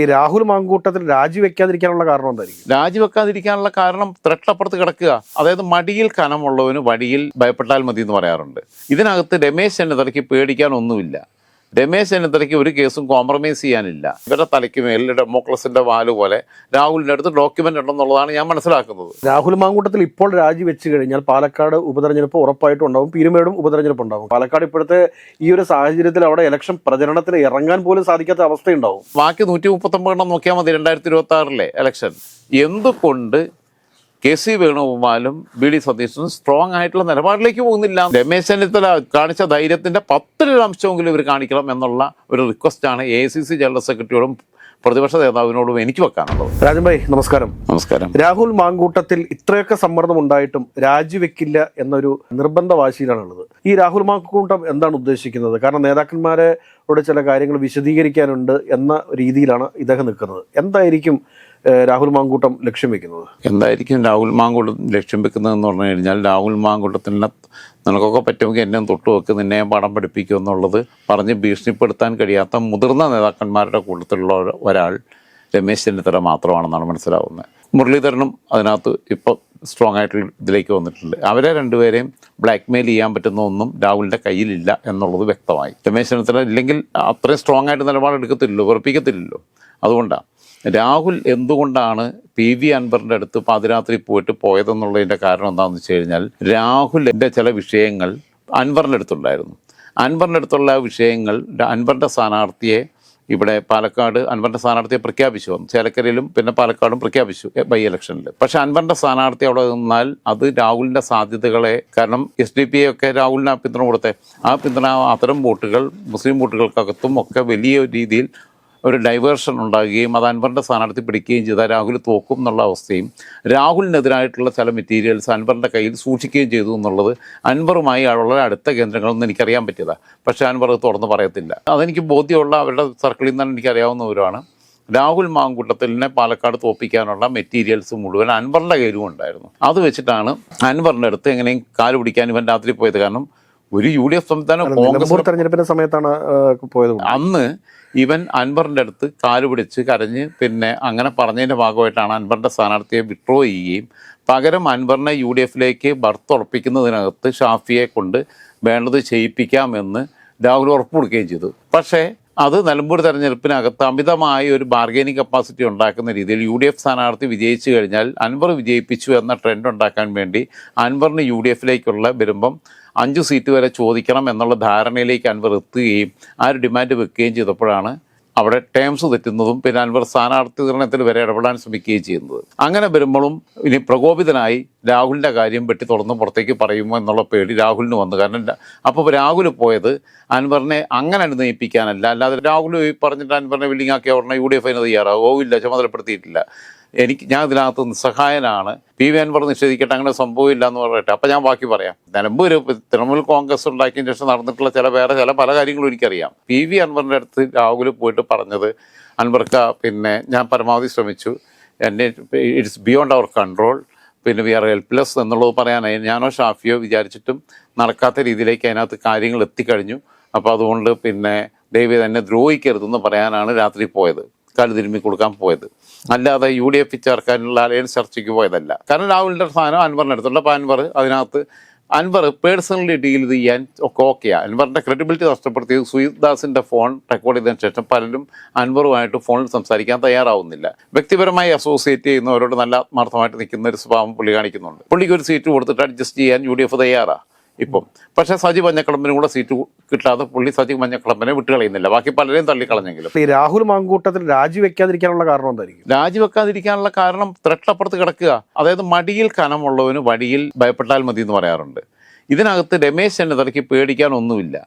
ഈ രാഹുൽ മാങ്കൂട്ടത്തിൽ രാജിവെക്കാതിരിക്കാനുള്ള കാരണം എന്തായിരിക്കും? രാജിവെക്കാതിരിക്കാനുള്ള കാരണം ത്രട്ടപ്പുറത്ത് കിടക്കുക. അതായത് മടിയിൽ കനമുള്ളവന് വടിയിൽ ഭയപ്പെട്ടാൽ മതി എന്ന് പറയാറുണ്ട്. ഇതിനകത്ത് രമേശ് ചെന്നിത്തലയ്ക്ക് പേടിക്കാൻ ഒന്നുമില്ല. രമേശ് ചെന്നിത്തലയ്ക്ക് ഒരു കേസും കോംപ്രമൈസ് ചെയ്യാനില്ല. ഇവരുടെ തലയ്ക്ക് മേലിൽ ഡെമോക്രസിന്റെ വാൽ പോലെ രാഹുലിന്റെ അടുത്ത് ഡോക്യുമെന്റ് ഉണ്ടെന്നുള്ളതാണ് ഞാൻ മനസ്സിലാക്കുന്നത്. രാഹുൽ മാങ്കൂട്ടത്തിൽ ഇപ്പോൾ രാജിവെച്ച് കഴിഞ്ഞാൽ പാലക്കാട് ഉപതെരഞ്ഞെടുപ്പ് ഉറപ്പായിട്ടും ഉണ്ടാവും പീരുമേടും ഉപതെരഞ്ഞെടുപ്പ് ഉണ്ടാവും പാലക്കാട് ഇപ്പോഴത്തെ ഈ ഒരു സാഹചര്യത്തിൽ അവിടെ ഇലക്ഷൻ പ്രചരണത്തിന് ഇറങ്ങാൻ പോലും സാധിക്കാത്ത അവസ്ഥയുണ്ടാവും. ബാക്കി നൂറ്റി മുപ്പത്തൊമ്പതെണ്ണം നോക്കിയാൽ മതി രണ്ടായിരത്തി ഇരുപത്തി ആറിലെ ഇലക്ഷൻ എന്തുകൊണ്ട് കെ സി വേണുഗോപാലും ബി ഡി സതീശനും സ്ട്രോങ് ആയിട്ടുള്ള നിലപാടിലേക്ക് പോകുന്നില്ല. രമേശ് ചെന്നിത്തല കാണിച്ച ധൈര്യത്തിന്റെ പത്തിലൊരംശമെങ്കിലും ഇവർ കാണിക്കണം എന്നുള്ള ഒരു റിക്വസ്റ്റാണ് എ സി സി ജനറൽ സെക്രട്ടറിയോടും പ്രതിപക്ഷ നേതാവിനോടും എനിക്ക് വെക്കാനുള്ളത്. രാജൻഭായ് നമസ്കാരം. നമസ്കാരം. രാഹുൽ മാങ്കൂട്ടത്തിൽ ഇത്രയൊക്കെ സമ്മർദ്ദം ഉണ്ടായിട്ടും രാജിവെക്കില്ല എന്നൊരു നിർബന്ധ വാശിയിലാണുള്ളത് ഈ രാഹുൽ മാങ്കൂട്ടം എന്താണ് ഉദ്ദേശിക്കുന്നത്? കാരണം നേതാക്കന്മാരോട് ചില കാര്യങ്ങൾ വിശദീകരിക്കാനുണ്ട് എന്ന രീതിയിലാണ് ഇദ്ദേഹം നിൽക്കുന്നത്. എന്തായിരിക്കും രാഹുൽ മാങ്കൂട്ടം ലക്ഷ്യം വെക്കുന്നത്? എന്തായിരിക്കും രാഹുൽ മാങ്കൂട്ടം ലക്ഷ്യം വെക്കുന്നതെന്ന് പറഞ്ഞു കഴിഞ്ഞാൽ രാഹുൽ മാങ്കൂട്ടത്തിനെ നിനക്കൊക്കെ പറ്റുമെങ്കിൽ എന്നെ തൊട്ട് വെക്ക് നിന്നെ പാഠം പഠിപ്പിക്കും എന്നുള്ളത് പറഞ്ഞ് ഭീഷണിപ്പെടുത്താൻ കഴിയാത്ത മുതിർന്ന നേതാക്കന്മാരുടെ കൂട്ടത്തിലുള്ള ഒരു- ഒരാൾ രമേശ് ചെന്നിത്തല മാത്രമാണെന്നാണ് മനസ്സിലാവുന്നത്. മുരളീധരനും അതിനകത്ത് ഇപ്പോൾ സ്ട്രോങ് ആയിട്ട് ഇതിലേക്ക് വന്നിട്ടുണ്ട്. അവരെ രണ്ടുപേരെയും ബ്ലാക്ക് മെയിൽ ചെയ്യാൻ പറ്റുന്ന ഒന്നും രാഹുലിന്റെ കയ്യിലില്ല എന്നുള്ളത് വ്യക്തമായി. രമേശ് ചെന്നിത്തല ഇല്ലെങ്കിൽ അത്രയും സ്ട്രോങ് ആയിട്ട് നിലപാടെടുക്കത്തില്ലല്ലോ ഉറപ്പിക്കത്തില്ലല്ലോ അതുകൊണ്ടാണ് രാഹുൽ എന്തുകൊണ്ടാണ് പി വി അൻവറിന്റെ അടുത്ത് പാതിരാത്രി പോയിട്ട് പോയതെന്നുള്ളതിന്റെ കാരണം എന്താണെന്ന് വെച്ച് കഴിഞ്ഞാൽ രാഹുലിന്റെ ചില വിഷയങ്ങൾ അൻവറിന്റെ അടുത്തുണ്ടായിരുന്നു. അൻവറിന്റെ അടുത്തുള്ള വിഷയങ്ങൾ അൻവറിന്റെ സ്ഥാനാർത്ഥിയെ ഇവിടെ പാലക്കാട് അൻവറിന്റെ സ്ഥാനാർത്ഥിയെ പ്രഖ്യാപിച്ചു വന്നു. ചേലക്കരയിലും പിന്നെ പാലക്കാടും പ്രഖ്യാപിച്ചു ബൈ ഇലക്ഷനിൽ പക്ഷെ അൻവറിന്റെ സ്ഥാനാർത്ഥി അവിടെ നിന്നാൽ അത് രാഹുലിന്റെ സാധ്യതകളെ കാരണം എസ് ഡി പി ഒക്കെ രാഹുലിന് ആ പിന്തുണ കൊടുത്തെ. ആ പിന്തുണ അത്തരം വോട്ടുകൾ മുസ്ലിം വോട്ടുകൾക്കകത്തും ഒക്കെ വലിയ രീതിയിൽ ഒരു ഡൈവേർഷൻ ഉണ്ടാകുകയും അത് അൻവറിന്റെ സ്ഥാനാർത്ഥി പിടിക്കുകയും ചെയ്താൽ രാഹുൽ തോക്കും എന്നുള്ള അവസ്ഥയും രാഹുലിനെതിരായിട്ടുള്ള ചില മെറ്റീരിയൽസ് അൻവറിന്റെ കയ്യിൽ സൂക്ഷിക്കുകയും ചെയ്തു എന്നുള്ളത് അൻവറുമായി വളരെ അടുത്ത കേന്ദ്രങ്ങളൊന്നും എനിക്കറിയാൻ പറ്റിയതാണ് പക്ഷേ അൻവർ അത് തുറന്ന് പറയത്തില്ല. അതെനിക്ക് ബോധ്യമുള്ള അവരുടെ സർക്കിളിൽ നിന്നാണ് എനിക്കറിയാവുന്നവരാണ് രാഹുൽ മാങ്കൂട്ടത്തിലിനെ പാലക്കാട് തോപ്പിക്കാനുള്ള മെറ്റീരിയൽസ് മുഴുവൻ അൻവറിന്റെ കയ്യിലും ഉണ്ടായിരുന്നു. അത് വെച്ചിട്ടാണ് അൻവറിന്റെ അടുത്ത് എങ്ങനെയും കാൽ പിടിക്കാൻ ഇവൻ രാത്രി പോയത്. കാരണം ഒരു യു ഡി എഫ് സംസ്ഥാനം കോൺഗ്രസ് തെരഞ്ഞെടുപ്പിന്റെ സമയത്താണ് പോയത്. അന്ന് ഇവൻ അൻവറിന്റെ അടുത്ത് കാൽ പിടിച്ച് കരഞ്ഞ് പിന്നെ അങ്ങനെ പറഞ്ഞതിന്റെ ഭാഗമായിട്ടാണ് അൻവറിന്റെ സ്ഥാനാർത്ഥിയെ വിഡ്രോ ചെയ്യുകയും പകരം അൻവറിനെ യു ഡി എഫിലേക്ക് ബർത്ത് ഉറപ്പിക്കുന്നതിനകത്ത് ഷാഫിയെ കൊണ്ട് വേണ്ടത് ചെയ്യിപ്പിക്കാമെന്ന് രാഹുൽ ഉറപ്പ് കൊടുക്കുകയും ചെയ്തു. പക്ഷേ അത് നിലമ്പൂർ തെരഞ്ഞെടുപ്പിനകത്ത് അമിതമായ ഒരു ബാർഗൈനിങ് കപ്പാസിറ്റി ഉണ്ടാക്കുന്ന രീതിയിൽ യു ഡി എഫ് സ്ഥാനാർത്ഥി വിജയിച്ചു കഴിഞ്ഞാൽ അൻവർ വിജയിപ്പിച്ചു എന്ന ട്രെൻഡ് ഉണ്ടാക്കാൻ വേണ്ടി അൻവറിന് യു ഡി എഫിലേക്കുള്ള വരുമ്പം അഞ്ച് സീറ്റ് വരെ ചോദിക്കണം എന്നുള്ള ധാരണയിലേക്ക് അൻവർ എത്തുകയും ആ ഒരു ഡിമാൻഡ് വെക്കുകയും ചെയ്തപ്പോഴാണ് അവിടെ ടേംസ് തെറ്റുന്നതും പിന്നെ അൻവർ സ്ഥാനാർത്ഥി നിർണയത്തിൽ വരെ ഇടപെടാൻ ശ്രമിക്കുകയും ചെയ്യുന്നത്. അങ്ങനെ വരുമ്പോഴും ഇനി പ്രകോപിതനായി രാഹുലിന്റെ കാര്യം വെട്ടി തുറന്ന് പുറത്തേക്ക് പറയുമോ എന്നുള്ള പേടി രാഹുലിന് വന്നു. കാരണം അപ്പോൾ രാഹുൽ പോയത് അൻവറിനെ അങ്ങനെ അനുനയിപ്പിക്കാനല്ല. അല്ലാതെ രാഹുൽ പറഞ്ഞിട്ട് അൻവറിനെ വില്ലിംഗ് ആക്കിയ ഉടനെ യു ഡി എഫ് അതിന് തയ്യാറാകുമോ ഇല്ല ചുമതലപ്പെടുത്തിയിട്ടില്ല. എനിക്ക് ഞാൻ ഇതിനകത്ത് നിസ്സഹായനാണ്. പി വി അൻവർ നിഷേധിക്കട്ടെ അങ്ങനെ സംഭവമില്ല എന്ന് പറയട്ടെ അപ്പം ഞാൻ ബാക്കി പറയാം. നിലമ്പൂർ തൃണമൂൽ കോൺഗ്രസ് ഉണ്ടാക്കിയതിന് ശേഷം നടന്നിട്ടുള്ള ചില വേറെ ചില പല കാര്യങ്ങളും എനിക്കറിയാം. പി വി അൻവറിന്റെ അടുത്ത് രാഹുൽ പോയിട്ട് പറഞ്ഞത് അൻവർക്ക പിന്നെ ഞാൻ പരമാവധി ശ്രമിച്ചു. എന്നെ ഇറ്റ്സ് ബിയോണ്ട് അവർ കൺട്രോൾ. പിന്നെ വി ആർ ഹെൽപ്ലെസ് എന്നുള്ളത് പറയാനായി. ഞാനോ ഷാഫിയോ വിചാരിച്ചിട്ടും നടക്കാത്ത രീതിയിലേക്ക് അതിനകത്ത് കാര്യങ്ങൾ എത്തിക്കഴിഞ്ഞു. അപ്പോൾ അതുകൊണ്ട് പിന്നെ ദൈവം തന്നെ ദ്രോഹിക്കരുതെന്ന് പറയാനാണ് രാത്രി പോയത്. കാൽ തിരുമ്മി കൊടുക്കാൻ പോയത്. അല്ലാതെ യു ഡി എഫ് ചേർക്കാനുള്ള അലയൻസ് ചർച്ചയ്ക്ക് പോയതല്ല. കാരണം രാഹുലിന്റെ സ്ഥാനം അൻവറിന്റെ അടുത്തുള്ള അപ്പോൾ അൻവർ അതിനകത്ത് അൻവർ പേഴ്സണലി ഡീൽ ചെയ്യാൻ ഒക്കെ ഓക്കെയാണ് അൻവറിന്റെ ക്രെഡിബിലിറ്റി നഷ്ടപ്പെടുത്തി സുജിത് ദാസിന്റെ ഫോൺ റെക്കോർഡ് ചെയ്തതിന് ശേഷം പലരും അൻവറുമായിട്ട് ഫോണിൽ സംസാരിക്കാൻ തയ്യാറാവുന്നില്ല. വ്യക്തിപരമായി അസോസിയേറ്റ് ചെയ്യുന്നവരോട് നല്ല ആത്മാർത്ഥമായിട്ട് നിൽക്കുന്ന ഒരു സ്വഭാവം പുള്ളി കാണിക്കുന്നുണ്ട്. പുള്ളിക്ക് ഒരു സീറ്റ് കൊടുത്തിട്ട് അഡ്ജസ്റ്റ് ചെയ്യാൻ യു ഡി എഫ് തയ്യാറാണ് ഇപ്പം. പക്ഷെ സജി മഞ്ഞക്കളമ്പിനും കൂടെ സീറ്റ് കിട്ടാതെ പുള്ളി സജി മഞ്ഞക്കളമ്പിനെ വിട്ടുകളയുന്നില്ല ബാക്കി പലരെയും തള്ളിക്കളഞ്ഞെങ്കിലും. ഈ രാഹുൽ മാങ്കൂട്ടത്തിൽ രാജിവെക്കാതിരിക്കാനുള്ള കാരണം എന്തായിരിക്കും? രാജിവെക്കാതിരിക്കാനുള്ള കാരണം ത്രട്ടപ്പുറത്ത് കിടക്കുക. അതായത് മടിയിൽ കനമുള്ളവന് വടിയിൽ ഭയപ്പെട്ടാൽ മതി എന്ന് പറയാറുണ്ട്. ഇതിനകത്ത് രമേശ് ചെന്നിത്തലയ്ക്ക് പേടിക്കാൻ ഒന്നുമില്ല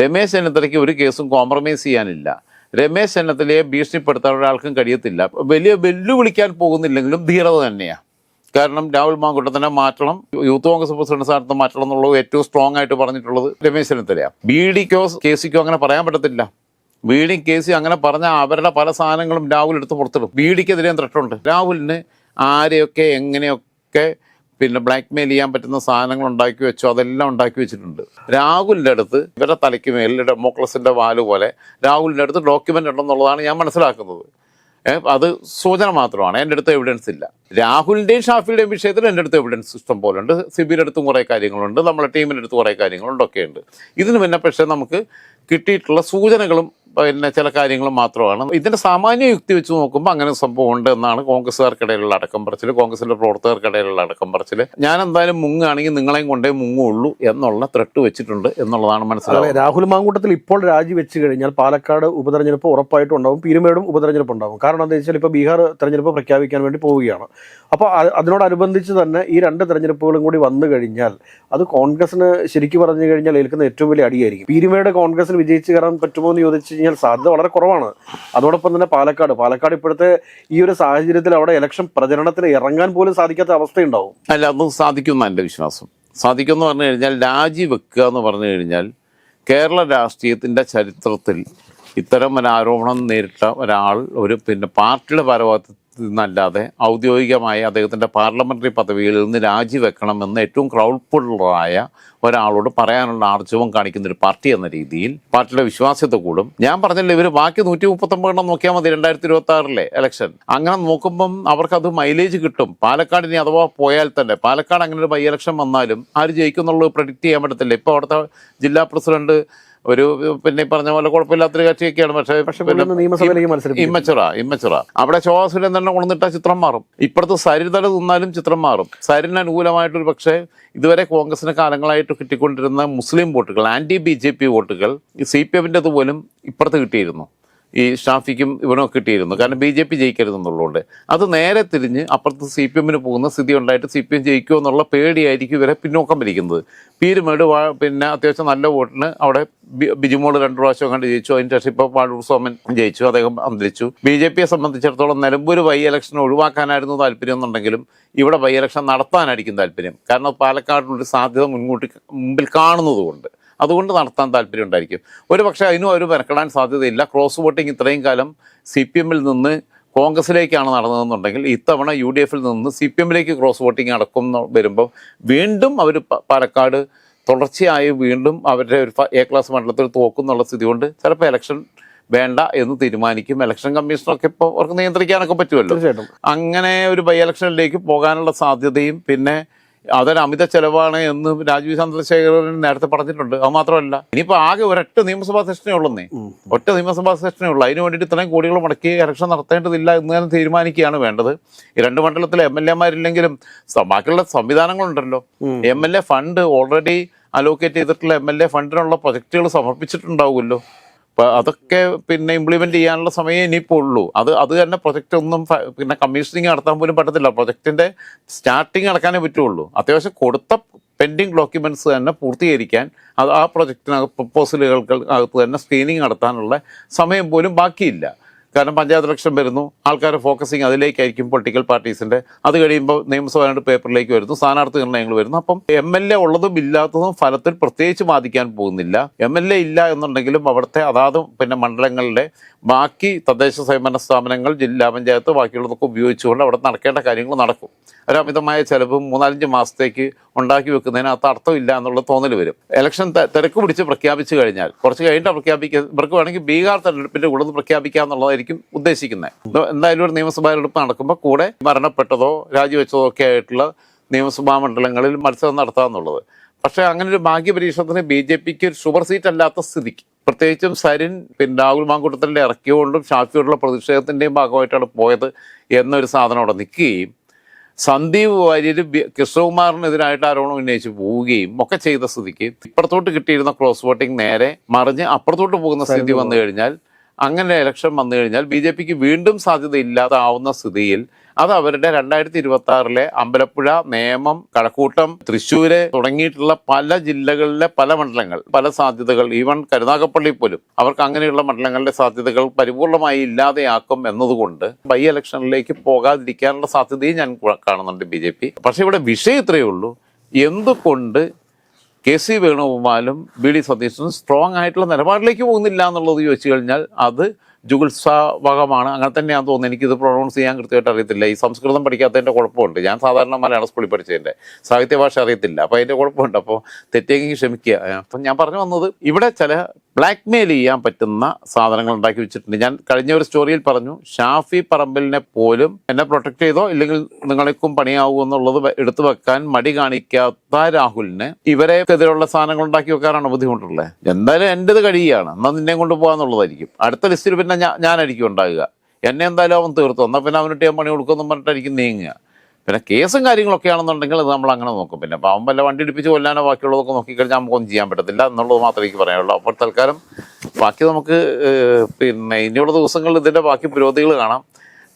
രമേശ് ചെന്നിത്തലയ്ക്ക് ഒരു കേസും കോംപ്രമൈസ് ചെയ്യാനില്ല. രമേശ് ചെന്നിത്തലയെ ഭീഷണിപ്പെടുത്താൻ ഒരാൾക്കും കഴിയത്തില്ല. വലിയ വെല്ലുവിളിക്കാൻ പോകുന്നില്ലെങ്കിലും ധീരത തന്നെയാണ് കാരണം രാഹുൽ മാങ്കുട്ടത്തിനെ മാറ്റണം. യൂത്ത് കോൺഗ്രസ് പ്രസിഡന്റ് സ്ഥാനത്ത് മാറ്റണം എന്നുള്ളത് ഏറ്റവും സ്ട്രോങ് ആയിട്ട് പറഞ്ഞിട്ടുള്ളത് രമേശ് ചെന്നിത്തലയാണ്. ബി ഡിക്കോ കെ സിക്കോ അങ്ങനെ പറയാൻ പറ്റത്തില്ല. ബി ഡി കെ സി അങ്ങനെ പറഞ്ഞാൽ അവരുടെ പല സാധനങ്ങളും രാഹുൽ എടുത്ത് പുറത്തിടും. ബി ഡിക്കെതിരെയും ത്രട്ടുണ്ട്. രാഹുലിന് ആരെയൊക്കെ എങ്ങനെയൊക്കെ പിന്നെ ബ്ലാക്ക് മെയിൽ ചെയ്യാൻ പറ്റുന്ന സാധനങ്ങൾ ഉണ്ടാക്കി വെച്ചോ അതെല്ലാം ഉണ്ടാക്കി വെച്ചിട്ടുണ്ട്. രാഹുലിന്റെ അടുത്ത് ഇവരുടെ തലയ്ക്ക് മേലിൽ ഡെമോക്രസിന്റെ വാൽ പോലെ രാഹുലിന്റെ അടുത്ത് ഡോക്യുമെന്റ് ഉണ്ടെന്നുള്ളതാണ് ഞാൻ മനസ്സിലാക്കുന്നത്. അത് സൂചന മാത്രമാണ്. എന്റെ അടുത്ത് എവിഡൻസ് ഇല്ല. രാഹുലിന്റെയും ഷാഫിയുടെയും വിഷയത്തിൽ എന്റെ അടുത്ത് എവിഡൻസ് ഇഷ്ടം പോലെ ഉണ്ട് സിബിയുടെ അടുത്തും കുറേ കാര്യങ്ങളുണ്ട്. നമ്മുടെ ടീമിന്റെ അടുത്ത് കുറേ കാര്യങ്ങളുണ്ട്. ഒക്കെ ഉണ്ട് ഇതിന് പിന്നെ പക്ഷേ നമുക്ക് കിട്ടിയിട്ടുള്ള സൂചനകളും പിന്നെ ചില കാര്യങ്ങൾ മാത്രമാണ്. ഇതിന്റെ സാമാന്യ യുക്തി വെച്ച് നോക്കുമ്പോൾ അങ്ങനെ സംഭവം ഉണ്ട് എന്നാണ് കോൺഗ്രസ്സുകാർക്കിടയിലുള്ള അടക്കം പറച്ചിൽ കോൺഗ്രസിന്റെ പ്രവർത്തകർക്കിടയിലുള്ള അടക്കം പറച്ചിൽ ഞാൻ എന്തായാലും മുങ്ങാണെങ്കിൽ നിങ്ങളെയും കൊണ്ടേ മുങ്ങുള്ളൂ എന്നുള്ള ത്രെട്ട് വെച്ചിട്ടുണ്ട് എന്നുള്ളതാണ് മനസ്സിലാവുന്നത്. രാഹുൽ മാങ്കൂട്ടത്തിൽ ഇപ്പോൾ രാജിവെച്ച് കഴിഞ്ഞാൽ പാലക്കാട് ഉപതെരഞ്ഞെടുപ്പ് ഉറപ്പായിട്ടും ഉണ്ടാവും പീരുമേടും ഉപതെരഞ്ഞെടുപ്പ് ഉണ്ടാവും കാരണം എന്താ വെച്ചാൽ ഇപ്പോൾ ബീഹാർ തെരഞ്ഞെടുപ്പ് പ്രഖ്യാപിക്കാൻ വേണ്ടി പോവുകയാണ്. അപ്പോൾ അതിനോടനുബന്ധിച്ച് തന്നെ ഈ രണ്ട് തെരഞ്ഞെടുപ്പുകളും കൂടി വന്നു കഴിഞ്ഞാൽ അത് കോൺഗ്രസിന് ശരിക്കും പറഞ്ഞു കഴിഞ്ഞാൽ ഏൽക്കുന്ന ഏറ്റവും വലിയ അടിയായിരിക്കും. പീരുമേട് കോൺഗ്രസിന് വിജയിച്ച് കയറാൻ പറ്റുമോ എന്ന് ചോദിച്ചു കഴിഞ്ഞാൽ സാധ്യത വളരെ കുറവാണ്. അതോടൊപ്പം തന്നെ പാലക്കാട്. പാലക്കാട് ഇപ്പോഴത്തെ ഈ ഒരു സാഹചര്യത്തിൽ അവിടെ ഇലക്ഷൻ പ്രചരണത്തിന് ഇറങ്ങാൻ പോലും സാധിക്കാത്ത അവസ്ഥയുണ്ടാവും. അല്ല അത് സാധിക്കുമെന്നാണ് എന്റെ വിശ്വാസം. സാധിക്കുമെന്ന് പറഞ്ഞു കഴിഞ്ഞാൽ രാജിവെക്കുക എന്ന് പറഞ്ഞു കഴിഞ്ഞാൽ കേരള രാഷ്ട്രീയത്തിന്റെ ചരിത്രത്തിൽ ഇത്തരം ഒരു ആരോപണം നേരിട്ട ഒരാൾ ഒരു പിന്നെ പാർട്ടിയുടെ ഭാരവാഹിത്വത്തിൽ നിന്നല്ലാതെ ഔദ്യോഗികമായി അദ്ദേഹത്തിന്റെ പാർലമെന്ററി പദവിയിൽ നിന്ന് രാജിവെക്കണമെന്ന് ഏറ്റവും ക്രൗഡ്ഫുള്ളായ ഒരാളോട് പറയാനുള്ള ആർജവം കാണിക്കുന്ന ഒരു പാർട്ടി എന്ന രീതിയിൽ പാർട്ടിയുടെ വിശ്വാസ്യത കൂടും. ഞാൻ പറഞ്ഞല്ലോ ഇവർ ബാക്കി നൂറ്റി മുപ്പത്തൊമ്പതെണ്ണം നോക്കിയാൽ മതി രണ്ടായിരത്തി ഇരുപത്തി ആറിലെ ഇലക്ഷൻ അങ്ങനെ നോക്കുമ്പം അവർക്കത് മൈലേജ് കിട്ടും. പാലക്കാട് ഇനി അഥവാ പോയാൽ തന്നെ പാലക്കാട് അങ്ങനെ ഒരു ബൈ ഇലക്ഷൻ വന്നാലും ആര് ജയിക്കും പ്രഡിക്റ്റ് ചെയ്യാൻ പറ്റത്തില്ല. ഇപ്പോൾ അവിടുത്തെ ജില്ലാ പ്രസിഡന്റ് ഒരു പിന്നെ ഈ പറഞ്ഞ പോലെ കുഴപ്പമില്ലാത്തൊരു കക്ഷിയൊക്കെയാണ്. പക്ഷേ ഇമ്മച്ചുറ ഇമ്മച്ചുറ. അവിടെ ശോഭാസുരൻ തന്നെ കൊണ്ടിട്ട ചിത്രം മാറും. ഇപ്പുറത്ത് സരിതല തിന്നാലും ചിത്രം മാറും. സരിന് അനുകൂലമായിട്ടൊരു പക്ഷേ ഇതുവരെ കോൺഗ്രസിന് കാലങ്ങളായിട്ട് കിട്ടിക്കൊണ്ടിരുന്ന മുസ്ലിം വോട്ടുകൾ ആന്റി ബി ജെ പി വോട്ടുകൾ ഈ സി പി എമ്മിന്റെ പോലും ഇപ്പുറത്ത് കിട്ടിയിരുന്നു. ഈ ഷാഫിക്കും ഇവനൊക്കെ കിട്ടിയിരുന്നു. കാരണം ബി ജെ പി ജയിക്കരുതെന്നുള്ളതുകൊണ്ട്. അത് നേരെ തിരിഞ്ഞ് അപ്പുറത്ത് സി പി എമ്മിന് പോകുന്ന സ്ഥിതി ഉണ്ടായിട്ട് സി പി എം ജയിക്കുമോ എന്നുള്ള പേടിയായിരിക്കും ഇവരെ പിന്നോക്കം വലിക്കുന്നത് പീരുമേട് പിന്നെ അത്യാവശ്യം നല്ല വോട്ടിന് അവിടെ ബിജുമോൾ രണ്ടു പ്രാവശ്യം കണ്ട് ജയിച്ചു. അതിന് ശേഷം ഇപ്പോൾ വാഴൂർ സോമൻ ജയിച്ചു. അദ്ദേഹം അന്തരിച്ചു. ബി ജെ പിയെ സംബന്ധിച്ചിടത്തോളം നിലമ്പൂർ ബൈ ഇലക്ഷൻ ഒഴിവാക്കാനായിരുന്നു താല്പര്യം എന്നുണ്ടെങ്കിലും ഇവിടെ ബൈ ഇലക്ഷൻ നടത്താനായിരിക്കും താല്പര്യം. കാരണം പാലക്കാടിനൊരു സാധ്യത മുൻകൂട്ടി മുമ്പിൽ കാണുന്നതുകൊണ്ട്. അതുകൊണ്ട് നടത്താൻ താല്പര്യം ഉണ്ടായിരിക്കും. ഒരു പക്ഷേ അതിനും അവർ മെനക്കെടാൻ സാധ്യതയില്ല. ക്രോസ് വോട്ടിംഗ് ഇത്രയും കാലം സി പി എമ്മിൽ നിന്ന് കോൺഗ്രസിലേക്കാണ് നടന്നതെന്നുണ്ടെങ്കിൽ ഇത്തവണ യു ഡി എഫിൽ നിന്ന് സി പി എമ്മിലേക്ക് ക്രോസ് വോട്ടിംഗ് അടക്കം വരുമ്പോൾ വീണ്ടും അവർ പാലക്കാട് തുടർച്ചയായി വീണ്ടും അവരുടെ ഒരു എ ക്ലാസ് മണ്ഡലത്തിൽ തോക്കുന്നുള്ള സ്ഥിതി കൊണ്ട് ചിലപ്പോൾ ഇലക്ഷൻ വേണ്ട എന്ന് തീരുമാനിക്കും. ഇലക്ഷൻ കമ്മീഷനൊക്കെ ഇപ്പോൾ അവർക്ക് നിയന്ത്രിക്കാനൊക്കെ പറ്റുമല്ലോ. അങ്ങനെ ഒരു ബൈ ഇലക്ഷനിലേക്ക് പോകാനുള്ള സാധ്യതയും പിന്നെ അതൊരു അമിത ചെലവാണ് എന്ന് രാജീവ് ചന്ദ്രശേഖരൻ നേരത്തെ പറഞ്ഞിട്ടുണ്ട്. അത് മാത്രമല്ല ഇനിയിപ്പോൾ ആകെ ഒരൊറ്റ നിയമസഭാ സെഷനേ ഉള്ളെന്നേ. ഒറ്റ നിയമസഭാ സെഷനേ ഉള്ളൂ. അതിന് വേണ്ടിയിട്ട് ഇത്രയും കോടികൾ മുടക്കി ഇലക്ഷൻ നടത്തേണ്ടതില്ല എന്ന് തന്നെ തീരുമാനിക്കുകയാണ് വേണ്ടത്. ഈ രണ്ട് മണ്ഡലത്തിലെ എം എൽ എമാരില്ലെങ്കിലും ബാക്കിയുള്ള സംവിധാനങ്ങളുണ്ടല്ലോ. M L A fund already allocate ചെയ്തിട്ടുള്ള എം എൽ എ ഫണ്ടിനുള്ള പ്രൊജക്റ്റുകൾ സമർപ്പിച്ചിട്ടുണ്ടാവുമല്ലോ. അപ്പോൾ അതൊക്കെ പിന്നെ ഇംപ്ലിമെന്റ് ചെയ്യാനുള്ള സമയം ഇനിയിപ്പോൾ ഉള്ളൂ. അത് അത് തന്നെ പ്രൊജക്റ്റ് ഒന്നും പിന്നെ കമ്മീഷനിങ് നടത്താൻ പോലും പറ്റത്തില്ല. പ്രൊജക്റ്റിന്റെ സ്റ്റാർട്ടിങ് നടക്കാനേ പറ്റുള്ളൂ. അത്യാവശ്യം കൊടുത്ത പെൻഡിങ് ഡോക്യുമെന്റ്സ് തന്നെ പൂർത്തീകരിക്കാൻ അത് ആ പ്രൊജക്റ്റിനകത്ത് പ്രപ്പോസലുകൾക്ക് അകത്ത് തന്നെ സ്ക്രീനിങ് നടത്താനുള്ള സമയം പോലും ബാക്കിയില്ല. കാരണം പഞ്ചായത്ത് ഇലക്ഷൻ വരുന്നു ആൾക്കാരുടെ ഫോക്കസിങ് അതിലേക്കായിരിക്കും പൊളിറ്റിക്കൽ പാർട്ടീസിന്റെ അത് കഴിയുമ്പോൾ നിയമസഭയുടെ പേപ്പറിലേക്ക് വരുന്നു സ്ഥാനാർത്ഥി നിർണയങ്ങൾ വരുന്നു. അപ്പം എം എൽ എ ഉള്ളതും ഇല്ലാത്തതും ഫലത്തിൽ പ്രത്യേകിച്ച് ബാധിക്കാൻ പോകുന്നില്ല. എം എൽ എ ഇല്ല എന്നുണ്ടെങ്കിലും അവിടുത്തെ അതാത് പിന്നെ മണ്ഡലങ്ങളിലെ ബാക്കി തദ്ദേശ സ്വയംഭരണ സ്ഥാപനങ്ങൾ ജില്ലാ പഞ്ചായത്ത് ബാക്കിയുള്ളതൊക്കെ ഉപയോഗിച്ചുകൊണ്ട് അവിടെ നടക്കേണ്ട കാര്യങ്ങൾ നടക്കും. ഒരു ചിലവും മൂന്നാലഞ്ച് മാസത്തേക്ക് ഉണ്ടാക്കി വെക്കുന്നതിനകത്ത് അർത്ഥമില്ല എന്നുള്ള തോന്നൽ വരും. ഇലക്ഷൻ തിരക്ക് പിടിച്ച് പ്രഖ്യാപിച്ചു കഴിഞ്ഞാൽ കുറച്ച് കഴിഞ്ഞിട്ട് പ്രഖ്യാപിക്കുക ഇവർക്ക് വേണമെങ്കിൽ ബീഹാർ തെരഞ്ഞെടുപ്പിന്റെ കൂടുതൽ പ്രഖ്യാപിക്കുക എന്നുള്ളതായിരിക്കും ഉദ്ദേശിക്കുന്നത് എന്തായാലും ഒരു നിയമസഭാ തെരഞ്ഞെടുപ്പ് നടക്കുമ്പോൾ കൂടെ മരണപ്പെട്ടതോ രാജിവെച്ചതോ ഒക്കെ ആയിട്ടുള്ള നിയമസഭാ മണ്ഡലങ്ങളിൽ മത്സരം നടത്താമെന്നുള്ളത് പക്ഷേ അങ്ങനെ ഒരു ഭാഗ്യ പരീക്ഷണത്തിന് ബി ജെ പിക്ക് ഒരു സൂപ്പർ സീറ്റ് അല്ലാത്ത സ്ഥിതിക്ക്. പ്രത്യേകിച്ചും സരിൻ പിന്നെ രാഹുൽ മാങ്കൂട്ടത്തിന്റെ ഇറക്കിയോണ്ടും ഷാഫിയോടുള്ള പ്രതിഷേധത്തിന്റെയും ഭാഗമായിട്ടാണ് പോയത് എന്നൊരു സാധനം അവിടെ നിൽക്കുകയും സന്ദീപ് വാര്യർ കൃഷ്ണകുമാറിനെതിരായിട്ട് ആരോപണം ഉന്നയിച്ച് പോവുകയും ഒക്കെ ചെയ്ത സ്ഥിതിക്ക് ഇപ്പുറത്തോട്ട് കിട്ടിയിരുന്ന ക്രോസ് വോട്ടിംഗ് നേരെ മറിഞ്ഞ് അപ്പുറത്തോട്ട് പോകുന്ന സ്ഥിതി വന്നു കഴിഞ്ഞാൽ അങ്ങനെ ഇലക്ഷൻ വന്നു കഴിഞ്ഞാൽ ബി ജെ പിക്ക് വീണ്ടും സാധ്യത ഇല്ലാതാവുന്ന സ്ഥിതിയിൽ അത് അവരുടെ രണ്ടായിരത്തി ഇരുപത്തി ആറിലെ അമ്പലപ്പുഴ നേമം കഴക്കൂട്ടം തൃശ്ശൂര് തുടങ്ങിയിട്ടുള്ള പല ജില്ലകളിലെ പല മണ്ഡലങ്ങൾ പല സാധ്യതകൾ ഈവൻ കരുനാഗപ്പള്ളി പോലും അവർക്ക് അങ്ങനെയുള്ള മണ്ഡലങ്ങളുടെ സാധ്യതകൾ പരിപൂർണമായി ഇല്ലാതെയാക്കും എന്നതുകൊണ്ട് ബൈ ഇലക്ഷനിലേക്ക് പോകാതിരിക്കാനുള്ള സാധ്യതയും ഞാൻ കാണുന്നുണ്ട് ബി ജെ പി. പക്ഷെ ഇവിടെ വിഷയം ഇത്രയേ ഉള്ളൂ. എന്തുകൊണ്ട് കെ സി വേണുഗോപാലും ബി ഡി സതീശനും സ്ട്രോങ് ആയിട്ടുള്ള നിലപാടിലേക്ക് പോകുന്നില്ല എന്നുള്ളത് ചോദിച്ചു കഴിഞ്ഞാൽ അത് ജുഗുത്സാവകമാണ് അങ്ങനെ തന്നെയാണെന്ന് തോന്നുന്നു. എനിക്കിത് പ്രൊണൗൺസ് ചെയ്യാൻ കൃത്യമായിട്ട് അറിയത്തില്ല. ഈ സംസ്കൃതം പഠിക്കാത്തതിന്റെ കുഴപ്പമുണ്ട്. ഞാൻ സാധാരണ മലയാള സ്കൂളിൽ പഠിച്ചതിന്റെ സാഹിത്യ ഭാഷ അറിയത്തില്ല. അപ്പോൾ അതിന്റെ കുഴപ്പമുണ്ട്. അപ്പോൾ തെറ്റേക്ക് ക്ഷമിക്കുക. അപ്പം ഞാൻ പറഞ്ഞു വന്നത് ഇവിടെ ചില ബ്ലാക്ക് മെയിൽ ചെയ്യാൻ പറ്റുന്ന സാധനങ്ങൾ ഉണ്ടാക്കി വെച്ചിട്ടുണ്ട്. ഞാൻ കഴിഞ്ഞ ഒരു സ്റ്റോറിയിൽ പറഞ്ഞു ഷാഫി പറമ്പലിനെ പോലും എന്നെ പ്രൊട്ടക്ട് ചെയ്തോ? ഇല്ലെങ്കിൽ നിങ്ങളേക്കും പണിയാവൂ? എന്നുള്ളത് എടുത്തു വെക്കാൻ മടി കാണിക്കാത്ത രാഹുലിന് ഇവരെ എതിരുള്ള സാധനങ്ങൾ ഉണ്ടാക്കി വെക്കാനാണ് ബുദ്ധിമുട്ടുള്ളത്? എന്തായാലും എന്റെത് കഴിയുകയാണ്. എന്നാൽ നിന്നെ കൊണ്ട് പോകാന്നുള്ളതായിരിക്കും. അടുത്ത ലിസ്റ്റിൽ പിന്നെ ഞാൻ ഞാനായിരിക്കും ഉണ്ടാകുക. എന്നെ എന്തായാലും അവൻ തീർത്തു. എന്നാൽ പിന്നെ അവനിട്ട് ഞാൻ പണി കൊടുക്കുമെന്നും പറഞ്ഞിട്ടായിരിക്കും നീങ്ങുക. പിന്നെ കേസും കാര്യങ്ങളൊക്കെ ആണെന്നുണ്ടെങ്കിൽ നമ്മൾ അങ്ങനെ നോക്കും. പിന്നെ അവൻ വല്ല വണ്ടി ഇടിപ്പിച്ച് കൊല്ലാനോ ബാക്കിയുള്ളതൊക്കെ നോക്കിക്കഴിഞ്ഞാൽ നമുക്കൊന്നും ചെയ്യാൻ പറ്റത്തില്ല എന്നുള്ളത് മാത്രമേ എനിക്ക് പറയാനുള്ളൂ. അപ്പോൾ തൽക്കാലം ബാക്കി നമുക്ക് പിന്നെ ഇനിയുള്ള ദിവസങ്ങളിൽ ഇതിന്റെ ബാക്കി പുരോഗതികൾ കാണാം.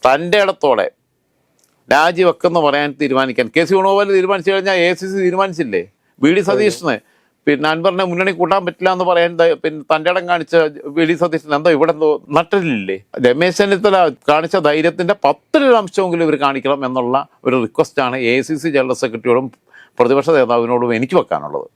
തന്റെ ഇടത്തോടെ രാജിവെക്കെന്ന് പറയാൻ തീരുമാനിക്കാൻ. കെ സി വേണുഗോപാൽ തീരുമാനിച്ചു കഴിഞ്ഞാൽ എ സി സി തീരുമാനിച്ചില്ലേ? വി ഡി സതീഷിന് പിന്നെ അൻവറിനെ മുന്നണി കൂട്ടാൻ പറ്റില്ല എന്ന് പറയാൻ പിന്നെ തന്റെ ഇടം കാണിച്ച വി ഡി സതീശൻ എന്തോ ഇവിടെ എന്തോ നട്ടലില്ലേ രമേശ് ചെന്നിത്തല കാണിച്ച ധൈര്യത്തിന്റെ പത്തിലൊരംശമെങ്കിലും ഇവർ കാണിക്കണം എന്നുള്ള ഒരു റിക്വസ്റ്റാണ് എ സി സി ജനറൽ സെക്രട്ടറിയോടും പ്രതിപക്ഷ നേതാവിനോടും എനിക്ക് വെക്കാനുള്ളത്.